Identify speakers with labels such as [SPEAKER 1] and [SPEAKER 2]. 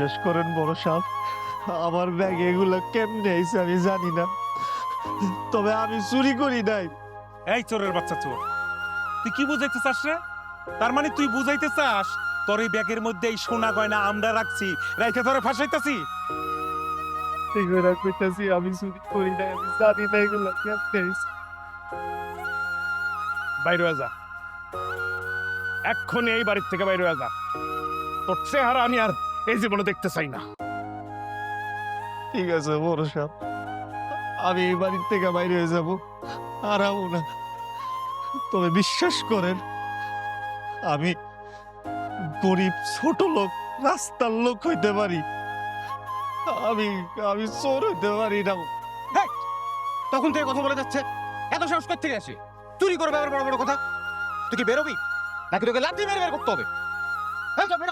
[SPEAKER 1] বিশ্বাস করেন বড় সাহেব আমার ব্যাগে এগুলো কেমনে আইছে আমি জানি না। তবে আমি চুরি করি নাই।
[SPEAKER 2] এই চোরের বাচ্চা চোর তুই কি বুঝাইতে চাস রে? তার মানে তুই বুঝাইতে চাস তোর এই ব্যাগের মধ্যে এই সোনা গয়না আমরা রাখছি রাইতে তোরে ফাঁসাইতাছি?
[SPEAKER 1] এগুলো কইতাছি আমি চুরি করি নাই আমি জানি না এগুলো কেমনে আইছে।
[SPEAKER 3] বাইরে যা। এক্ষুনি এই বাড়ির থেকে বাইরে যা। তোর চেহারা আমি আর এই জীবনে দেখতে চাই না।
[SPEAKER 1] ঠিক আছে বড় সাহেব আমি এই বাড়ির থেকে বাইরে হয়ে যাব। আর না তবে বিশ্বাস করেন আমি গরিব ছোট লোক রাস্তার লোক হইতে পারি। আমি আমি চোর হইতে পারি না।
[SPEAKER 4] তখন থেকে কথা বলে যাচ্ছে। এত সাহস কোথা থেকে আসে? চুরি করবে আবার বড় বড় কথা? তুই কি বেরোবি? নাকি তোকে লাঠি মেরে বের করতে হবে? হ্যাঁ।